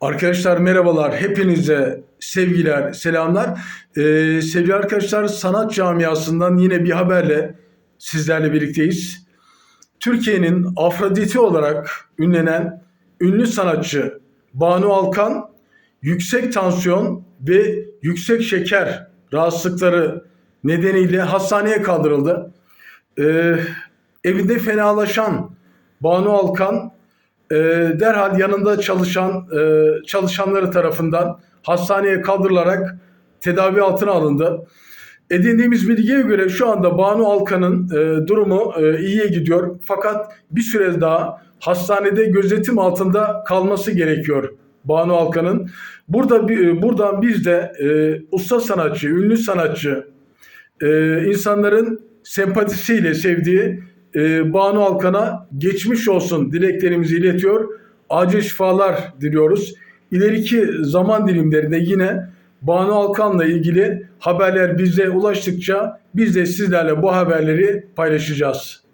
Arkadaşlar merhabalar. Hepinize sevgiler, selamlar. Ee, sevgili arkadaşlar sanat camiasından yine bir haberle sizlerle birlikteyiz. Türkiye'nin Afroditi olarak ünlenen ünlü sanatçı Banu Alkan yüksek tansiyon ve yüksek şeker rahatsızlıkları nedeniyle hastaneye kaldırıldı. Ee, evinde fenalaşan Banu Alkan e, derhal yanında çalışan e, çalışanları tarafından hastaneye kaldırılarak tedavi altına alındı. Edindiğimiz bilgiye göre şu anda Banu Alkan'ın e, durumu e, iyiye gidiyor. Fakat bir süre daha hastanede gözetim altında kalması gerekiyor Banu Alkan'ın. Burada bir- buradan biz de e, usta sanatçı, ünlü sanatçı, e, insanların sempatisiyle sevdiği e, Banu Alkan'a geçmiş olsun dileklerimizi iletiyor. Acil şifalar diliyoruz. İleriki zaman dilimlerinde yine Banu Alkan'la ilgili haberler bize ulaştıkça biz de sizlerle bu haberleri paylaşacağız.